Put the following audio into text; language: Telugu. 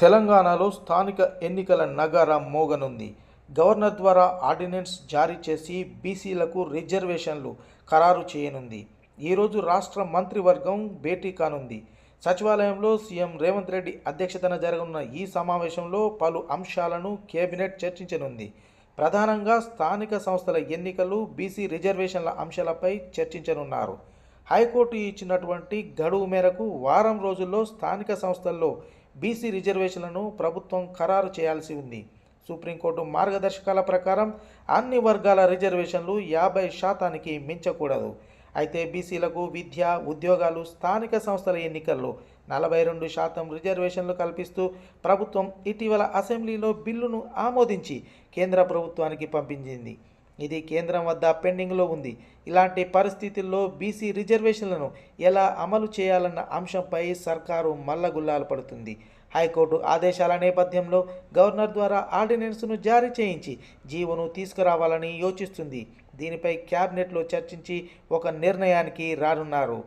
తెలంగాణలో స్థానిక ఎన్నికల నగారం మోగనుంది. గవర్నర్ ద్వారా ఆర్డినెన్స్ జారీ చేసి బీసీలకు రిజర్వేషన్లు ఖరారు చేయనుంది. ఈరోజు రాష్ట్ర మంత్రివర్గం భేటీ కానుంది. సచివాలయంలో సీఎం రేవంత్ రెడ్డి అధ్యక్షతన జరగనున్న ఈ సమావేశంలో పలు అంశాలను కేబినెట్ చర్చించనుంది. ప్రధానంగా స్థానిక సంస్థల ఎన్నికలు బీసీ రిజర్వేషన్ల అంశాలపై చర్చించనున్నారు. హైకోర్టు ఇచ్చినటువంటి గడువు మేరకు వారం రోజుల్లో స్థానిక సంస్థల్లో బీసీ రిజర్వేషన్లను ప్రభుత్వం ఖరారు చేయాల్సి ఉంది. సుప్రీంకోర్టు మార్గదర్శకాల ప్రకారం అన్ని వర్గాల రిజర్వేషన్లు యాభై శాతానికి మించకూడదు. అయితే బీసీలకు విద్య ఉద్యోగాలు స్థానిక సంస్థల ఎన్నికల్లో నలభై రెండు శాతం రిజర్వేషన్లు కల్పిస్తూ ప్రభుత్వం ఇటీవల అసెంబ్లీలో బిల్లును ఆమోదించి కేంద్ర ప్రభుత్వానికి పంపించింది. ఇది కేంద్రం వద్ద పెండింగ్లో ఉంది. ఇలాంటి పరిస్థితుల్లో బీసీ రిజర్వేషన్లను ఎలా అమలు చేయాలన్న అంశంపై సర్కారు మల్లగుల్లాలు పడుతుంది. హైకోర్టు ఆదేశాల నేపథ్యంలో గవర్నర్ ద్వారా ఆర్డినెన్స్ను జారీ చేయించి జీవోను తీసుకురావాలని యోచిస్తుంది. దీనిపై క్యాబినెట్లో చర్చించి ఒక నిర్ణయానికి రానున్నారు.